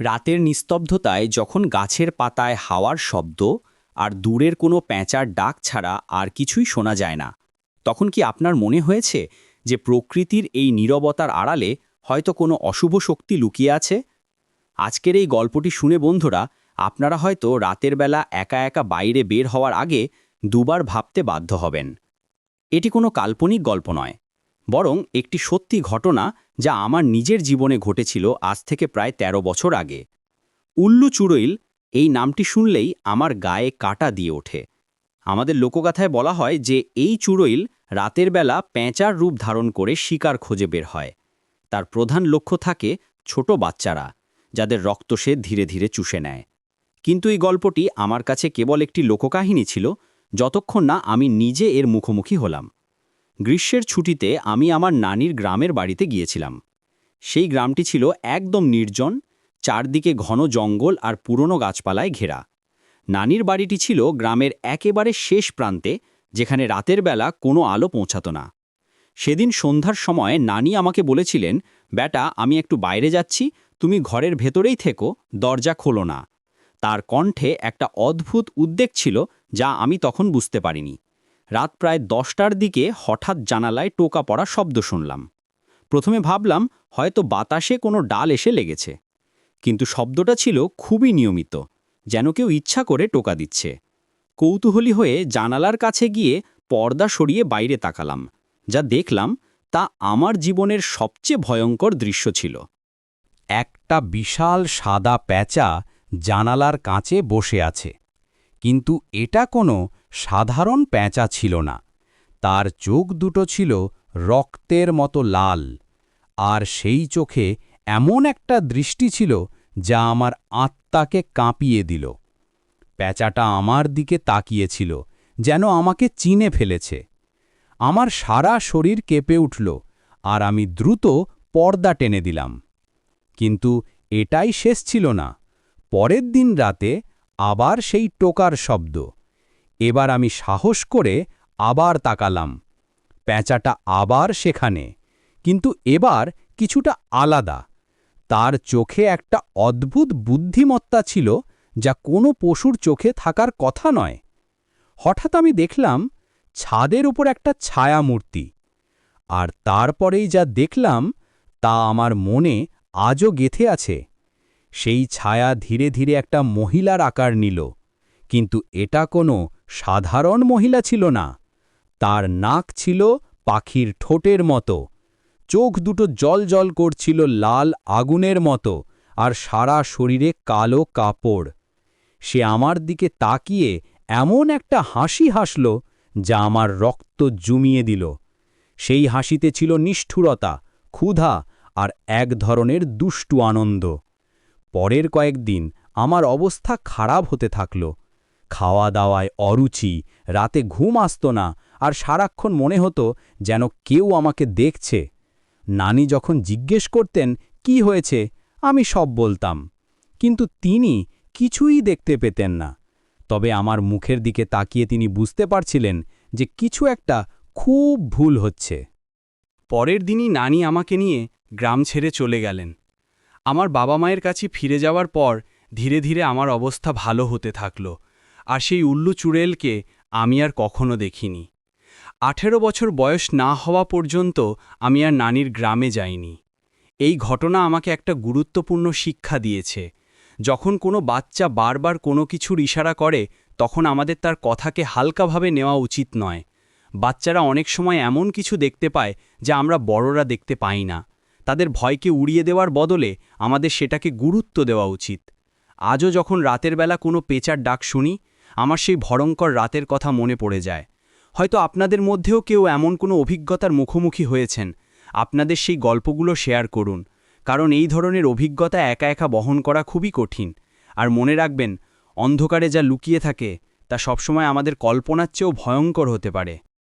রাতের নিস্তব্ধতায় যখন গাছের পাতায় হাওয়ার শব্দ আর দূরের কোনো প্যাঁচার ডাক ছাড়া আর কিছুই শোনা যায় না, তখন কি আপনার মনে হয়েছে যে প্রকৃতির এই নীরবতার আড়ালে হয়তো কোনো অশুভ শক্তি লুকিয়ে আছে? আজকের এই গল্পটি শুনে বন্ধুরা, আপনারা হয়তো রাতের বেলা একা একা বাইরে বের হওয়ার আগে দুবার ভাবতে বাধ্য হবেন। এটি কোনো কাল্পনিক গল্প নয়। বরং একটি সত্যি ঘটনা যা আমার নিজের জীবনে ঘটেছিল আজ থেকে প্রায় ১৩ বছর আগে। উল্লু চুড়ইল এই নামটি শুনলেই আমার গায়ে কাটা দিয়ে ওঠে। আমাদের লোকগাথায় বলা হয় যে এই চুড়ইল রাতের বেলা পেঁচার রূপ ধারণ করে শিকার খোঁজে বের হয়। তার প্রধান লক্ষ্য থাকে ছোট বাচ্চারা, যাদের রক্ত সে ধীরে ধীরে চুষে নেয়। কিন্তু এই গল্পটি আমার কাছে কেবল একটি লোককাহিনী ছিল, যতক্ষণ না আমি নিজে এর মুখোমুখি হলাম। গ্রীষ্মের ছুটিতে আমি আমার নানির গ্রামের বাড়িতে গিয়েছিলাম। সেই গ্রামটি ছিল একদম নির্জন, চারদিকে ঘন জঙ্গল আর পুরনো গাছপালায় ঘেরা। নানির বাড়িটি ছিল গ্রামের একেবারে শেষ প্রান্তে, যেখানে রাতের বেলা কোনো আলো পৌঁছাত না। সেদিন সন্ধ্যার সময় নানি আমাকে বলেছিলেন, বেটা, আমি একটু বাইরে যাচ্ছি, তুমি ঘরের ভেতরেই থেকো, দরজা খোলো না। তার কণ্ঠে একটা অদ্ভুত উদ্বেগ ছিল, যা আমি তখন বুঝতে পারিনি। রাত প্রায় দশটার দিকে হঠাৎ জানালায় টোকা পড়া শব্দ শুনলাম। প্রথমে ভাবলাম, হয়তো বাতাসে কোনো ডাল এসে লেগেছে। কিন্তু শব্দটা ছিল খুবই নিয়মিত, যেন কেউ ইচ্ছা করে টোকা দিচ্ছে। কৌতূহলী হয়ে জানালার কাছে গিয়ে পর্দা সরিয়ে বাইরে তাকালাম, যা দেখলাম তা আমার জীবনের সবচেয়ে ভয়ঙ্কর দৃশ্য ছিল। একটা বিশাল সাদা প্যাঁচা জানালার কাঁচে বসে আছে। কিন্তু এটা কোনো সাধারণ প্যাঁচা ছিল না। তার চোখ দুটো ছিল রক্তের মতো লাল, আর সেই চোখে এমন একটা দৃষ্টি ছিল যা আমার আত্মাকে কাঁপিয়ে দিল। প্যাঁচাটা আমার দিকে তাকিয়েছিল, যেন আমাকে চিনে ফেলেছে। আমার সারা শরীর কেঁপে উঠল, আর আমি দ্রুত পর্দা টেনে দিলাম। কিন্তু এটাই শেষ ছিল না। পরের দিন রাতে আবার সেই টোকার শব্দ। এবার আমি সাহস করে আবার তাকালাম। প্যাঁচাটা আবার সেখানে। কিন্তু এবার কিছুটা আলাদা। তার চোখে একটা অদ্ভুত বুদ্ধিমত্তা ছিল যা কোনো পশুর চোখে থাকার কথা নয়। হঠাৎ আমি দেখলাম ছাদের উপর একটা ছায়া মূর্তি আর তারপরেই যা দেখলাম তা আমার মনে আজও গেথে আছে। সেই ছায়া ধীরে ধীরে একটা মহিলার আকার নিল। কিন্তু এটা কোনো সাধারণ মহিলা ছিল না। তার নাক ছিল পাখির ঠোঁটের মতো। চোখ দুটো জল জল করছিল লাল আগুনের মতো আর সারা শরীরে কালো কাপড়। সে আমার দিকে তাকিয়ে এমন একটা হাসি হাসল যা আমার রক্ত জুমিয়ে দিল। সেই হাসিতে ছিল নিষ্ঠুরতা, ক্ষুধা আর এক ধরনের দুষ্টু আনন্দ। পরের কয়েকদিন আমার অবস্থা খারাপ হতে থাকল। খাওয়া দাওয়ায় অরুচি, রাতে ঘুম আসত না আর সারাক্ষণ মনে হতো যেন কেউ আমাকে দেখছে। নানি যখন জিজ্ঞেস করতেন, কি হয়েছে? আমি সব বলতাম। কিন্তু তিনি কিছুই দেখতে পেতেন না। তবে আমার মুখের দিকে তাকিয়ে তিনি বুঝতে পারছিলেন যে কিছু একটা খুব ভুল হচ্ছে। পরের দিনই নানি আমাকে নিয়ে গ্রাম ছেড়ে চলে গেলেন। আমার বাবা মায়ের কাছে ফিরে যাওয়ার পর ধীরে ধীরে আমার অবস্থা ভালো হতে থাকল, আর সেই উল্লু চুড়েলকে আমি আর কখনো দেখিনি। আঠেরো বছর বয়স না হওয়া পর্যন্ত আমি আর নানির গ্রামে যাইনি। এই ঘটনা আমাকে একটা গুরুত্বপূর্ণ শিক্ষা দিয়েছে। যখন কোনো বাচ্চা বারবার কোনো কিছুর ইশারা করে, তখন আমাদের তার কথাকে হালকাভাবে নেওয়া উচিত নয়। বাচ্চারা অনেক সময় এমন কিছু দেখতে পায় যা আমরা বড়রা দেখতে পাই না। তাদের ভয়কে উড়িয়ে দেওয়ার বদলে আমাদের সেটাকে গুরুত্ব দেওয়া উচিত। আজও যখন রাতের বেলা কোনো পেচার ডাক শুনি, আমার সেই ভয়ঙ্কর রাতের কথা মনে পড়ে যায়। হয়তো আপনাদের মধ্যেও কেউ এমন কোনো অভিজ্ঞতার মুখোমুখি হয়েছেন। আপনাদের সেই গল্পগুলো শেয়ার করুন, কারণ এই ধরনের অভিজ্ঞতা একা একা বহন করা খুবই কঠিন। আর মনে রাখবেন, অন্ধকারে যা লুকিয়ে থাকে, তা সবসময় আমাদের কল্পনার চেয়েও ভয়ঙ্কর হতে পারে।